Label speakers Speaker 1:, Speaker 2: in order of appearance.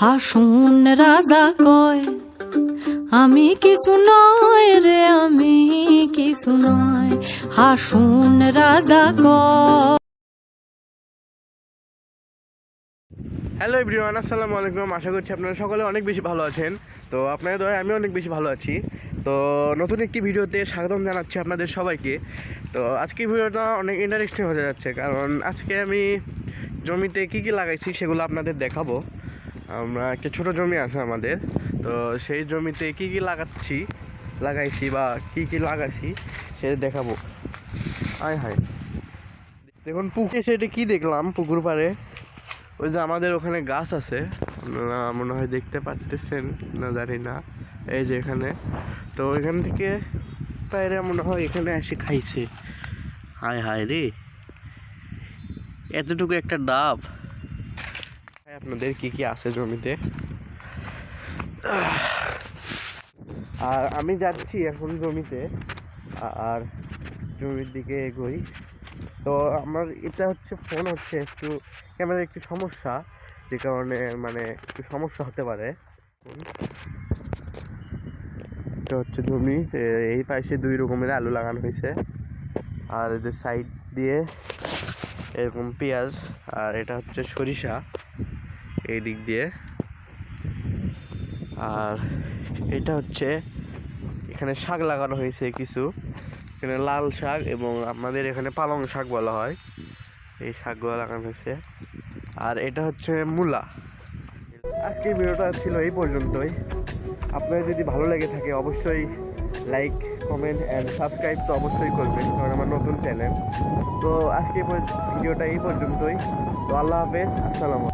Speaker 1: হাসুন রাজা কয়, আমি কিছু নয় রে, আমি কিছু নয়। হাসুন রাজা কয়,
Speaker 2: হ্যালো এভরিওয়ান, আসসালামু আলাইকুম। আশা করছি আপনারা সকলে অনেক বেশি ভালো আছেন। তো আপনাদের দয়া আমি অনেক বেশি ভালো আছি। তো নতুন একটি ভিডিওতে স্বাগতম জানাচ্ছি আপনাদের সবাইকে। তো আজকে ভিডিওটা অনেক ইন্টারেস্টিং হতে যাচ্ছে, কারণ আজকে আমি জমিতে কি কি লাগাইছি সেগুলো আপনাদের দেখাবো। আমরা একটা ছোট জমি আছে আমাদের। তো সেই জমিতে কি কি লাগাচ্ছি, লাগাইছি বা কি কি লাগাইছি সেটা দেখাবো। আয় হায়। দেখুন পুকুরে সেটা কি দেখলাম পুকুর পাড়ে? ওই যে আমাদের ওখানে গাছ আছে। আপনারা মনে হয় দেখতে পাচ্তেছেন না জানি না। এই যে এখানে। তো এখান থেকে পায়রা মনে হয় এখানে এসে খাইছে। হায় হায় রে। এতটুকু একটা ডাব। আপনাদের কি কি আছে জমিতে? আর আমি যাচ্ছি এখন জমিতে, আর জমির দিকে এগোই। তো আমার এটা হচ্ছে ফোন হচ্ছে একটু ক্যামেরার একটু সমস্যা, যে কারণে মানে একটু সমস্যা হতে পারে। এটা হচ্ছে জমি এই পাশে দুই রকমের আলু লাগানো হয়েছে। আর এদের সাইড দিয়ে এরকম পেঁয়াজ, আর এটা হচ্ছে সরিষা। এই দিক দিয়ে। আর এটা হচ্ছে, এখানে শাক লাগানো হয়েছে কিছু। এখানে লাল শাক এবং আমাদের এখানে পালং শাক বলা হয়। এই শাকগুলো লাগানো হয়েছে। আর এটা হচ্ছে মূলা। আজকের ভিডিওটা ছিল এই পর্যন্তই। আপনার যদি ভালো লেগে থাকে, অবশ্যই লাইক কমেন্ট অ্যান্ড সাবস্ক্রাইব তো অবশ্যই করবেন, কারণ আমার নতুন চ্যানেল তো আজকে ভিডিওটা এই পর্যন্তই। তো আল্লাহ হাফেজ, আসসালামু